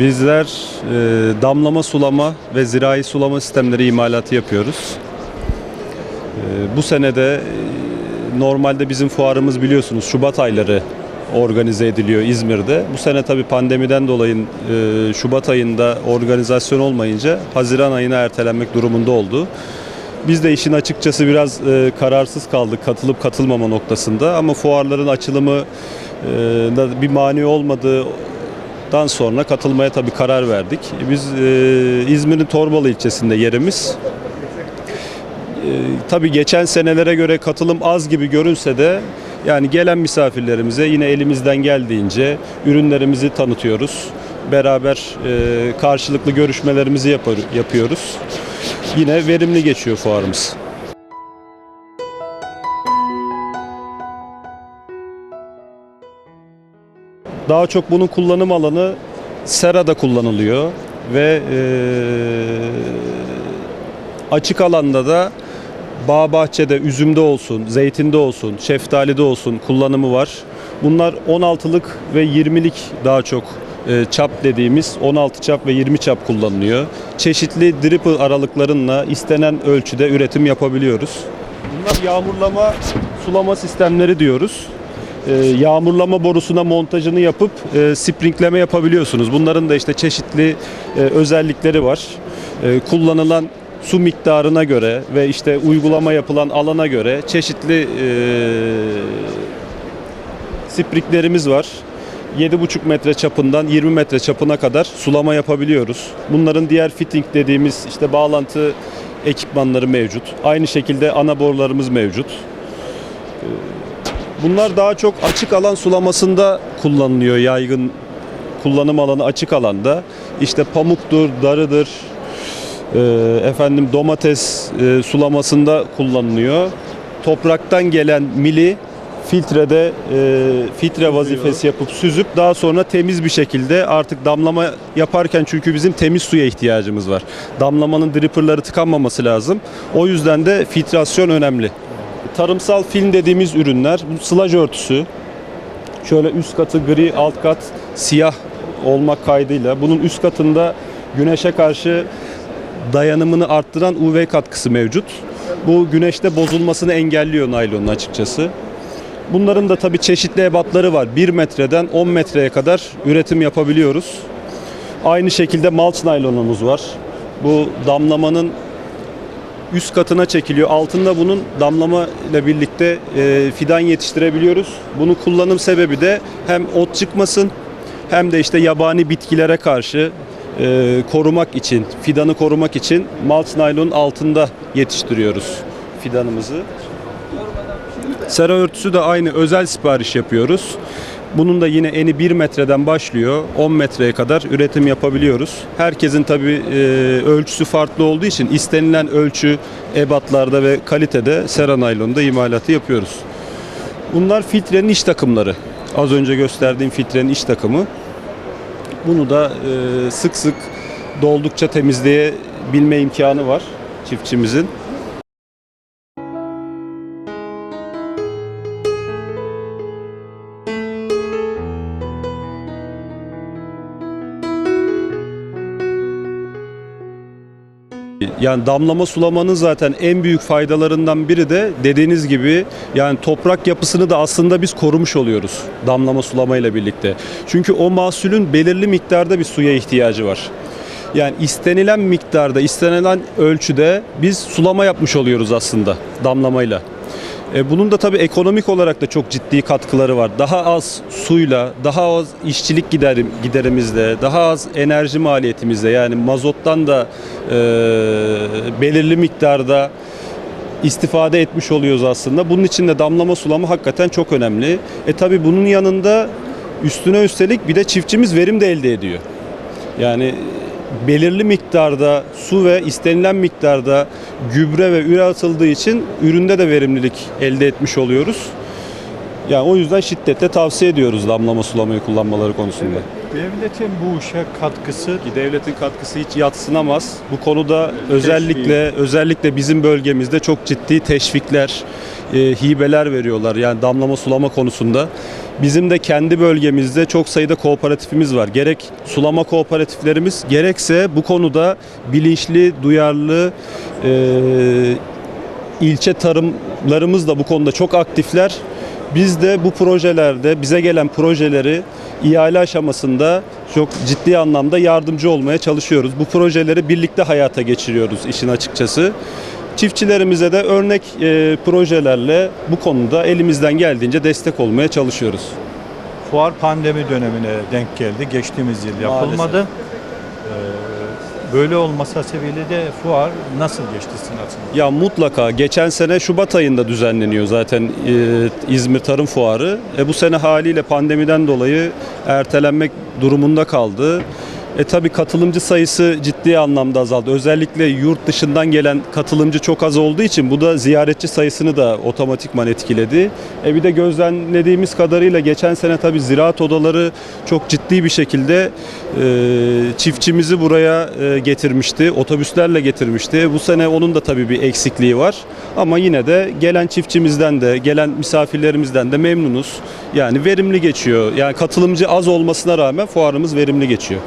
Bizler e, damlama sulama ve zirai sulama sistemleri imalatı yapıyoruz. E, bu senede e, normalde bizim fuarımız biliyorsunuz Şubat ayları organize ediliyor İzmir'de. Bu sene tabii pandemiden dolayı e, Şubat ayında organizasyon olmayınca Haziran ayına ertelenmek durumunda oldu. Biz de işin açıkçası biraz e, kararsız kaldık katılıp katılmama noktasında ama fuarların açılımı e, bir mani olmadığı Dan sonra katılmaya tabii karar verdik. Biz e, İzmir'in Torbalı ilçesinde yerimiz. E, tabii geçen senelere göre katılım az gibi görünse de yani gelen misafirlerimize yine elimizden geldiğince ürünlerimizi tanıtıyoruz. Beraber e, karşılıklı görüşmelerimizi yapar, yapıyoruz. Yine verimli geçiyor fuarımız. Daha çok bunun kullanım alanı serada kullanılıyor ve e, açık alanda da bağ bahçede, üzümde olsun, zeytinde olsun, şeftalide olsun kullanımı var. Bunlar 16'lık ve 20'lik daha çok e, çap dediğimiz 16 çap ve 20 çap kullanılıyor. Çeşitli dripple aralıklarınla istenen ölçüde üretim yapabiliyoruz. Bunlar yağmurlama sulama sistemleri diyoruz. E, yağmurlama borusuna montajını yapıp e, sprinkleme yapabiliyorsunuz. Bunların da işte çeşitli e, özellikleri var. E, kullanılan su miktarına göre ve işte uygulama yapılan alana göre çeşitli e, sprinklerimiz var. 7,5 metre çapından 20 metre çapına kadar sulama yapabiliyoruz. Bunların diğer fitting dediğimiz işte bağlantı ekipmanları mevcut. Aynı şekilde ana borularımız mevcut. Bunlar daha çok açık alan sulamasında kullanılıyor yaygın kullanım alanı açık alanda. İşte pamuktur, darıdır, e, efendim domates e, sulamasında kullanılıyor. Topraktan gelen mili filtrede e, filtre vazifesi yapıp süzüp daha sonra temiz bir şekilde artık damlama yaparken çünkü bizim temiz suya ihtiyacımız var. Damlamanın dripperları tıkanmaması lazım. O yüzden de filtrasyon önemli. Tarımsal film dediğimiz ürünler bu sılaj örtüsü. Şöyle üst katı gri, alt kat siyah olmak kaydıyla bunun üst katında güneşe karşı dayanımını arttıran UV katkısı mevcut. Bu güneşte bozulmasını engelliyor naylonun açıkçası. Bunların da tabii çeşitli ebatları var. 1 metreden 10 metreye kadar üretim yapabiliyoruz. Aynı şekilde malç naylonumuz var. Bu damlamanın üst katına çekiliyor. Altında bunun damlama ile birlikte e, fidan yetiştirebiliyoruz. Bunu kullanım sebebi de hem ot çıkmasın hem de işte yabani bitkilere karşı e, korumak için, fidanı korumak için malç naylonun altında yetiştiriyoruz fidanımızı. Sera örtüsü de aynı özel sipariş yapıyoruz. Bunun da yine eni 1 metreden başlıyor. 10 metreye kadar üretim yapabiliyoruz. Herkesin tabii e, ölçüsü farklı olduğu için istenilen ölçü ebatlarda ve kalitede sera naylonunda imalatı yapıyoruz. Bunlar filtrenin iç takımları. Az önce gösterdiğim filtrenin iç takımı. Bunu da e, sık sık doldukça temizleyebilme imkanı var çiftçimizin. Yani damlama sulamanın zaten en büyük faydalarından biri de dediğiniz gibi yani toprak yapısını da aslında biz korumuş oluyoruz damlama sulamayla birlikte. Çünkü o mahsulün belirli miktarda bir suya ihtiyacı var. Yani istenilen miktarda, istenilen ölçüde biz sulama yapmış oluyoruz aslında damlamayla. E, bunun da tabii ekonomik olarak da çok ciddi katkıları var. Daha az suyla, daha az işçilik giderim, giderimizle, daha az enerji maliyetimizle yani mazottan da e, belirli miktarda istifade etmiş oluyoruz aslında. Bunun için de damlama sulama hakikaten çok önemli. E tabii bunun yanında üstüne üstelik bir de çiftçimiz verim de elde ediyor. Yani belirli miktarda su ve istenilen miktarda gübre ve üre atıldığı için üründe de verimlilik elde etmiş oluyoruz. Yani o yüzden şiddetle tavsiye ediyoruz damlama sulamayı kullanmaları konusunda. Devletin bu işe katkısı Ki devletin katkısı hiç yatsınamaz. Bu konuda özellikle özellikle bizim bölgemizde çok ciddi teşvikler, e, hibeler veriyorlar. Yani damlama sulama konusunda bizim de kendi bölgemizde çok sayıda kooperatifimiz var. Gerek sulama kooperatiflerimiz gerekse bu konuda bilinçli, duyarlı e, ilçe tarımlarımız da bu konuda çok aktifler. Biz de bu projelerde bize gelen projeleri ihale aşamasında çok ciddi anlamda yardımcı olmaya çalışıyoruz. Bu projeleri birlikte hayata geçiriyoruz işin açıkçası. Çiftçilerimize de örnek e, projelerle bu konuda elimizden geldiğince destek olmaya çalışıyoruz. Fuar pandemi dönemine denk geldi. Geçtiğimiz yıl yapılmadı. Ee, Böyle olmasa sebebiyle de fuar nasıl geçti sizin açınızdan? Ya mutlaka geçen sene Şubat ayında düzenleniyor zaten e, İzmir Tarım Fuarı. E, bu sene haliyle pandemiden dolayı ertelenmek durumunda kaldı. E tabi katılımcı sayısı ciddi anlamda azaldı. Özellikle yurt dışından gelen katılımcı çok az olduğu için bu da ziyaretçi sayısını da otomatikman etkiledi. E bir de gözlemlediğimiz kadarıyla geçen sene tabi ziraat odaları çok ciddi bir şekilde e, çiftçimizi buraya e, getirmişti. Otobüslerle getirmişti. Bu sene onun da tabii bir eksikliği var. Ama yine de gelen çiftçimizden de, gelen misafirlerimizden de memnunuz. Yani verimli geçiyor. Yani katılımcı az olmasına rağmen fuarımız verimli geçiyor.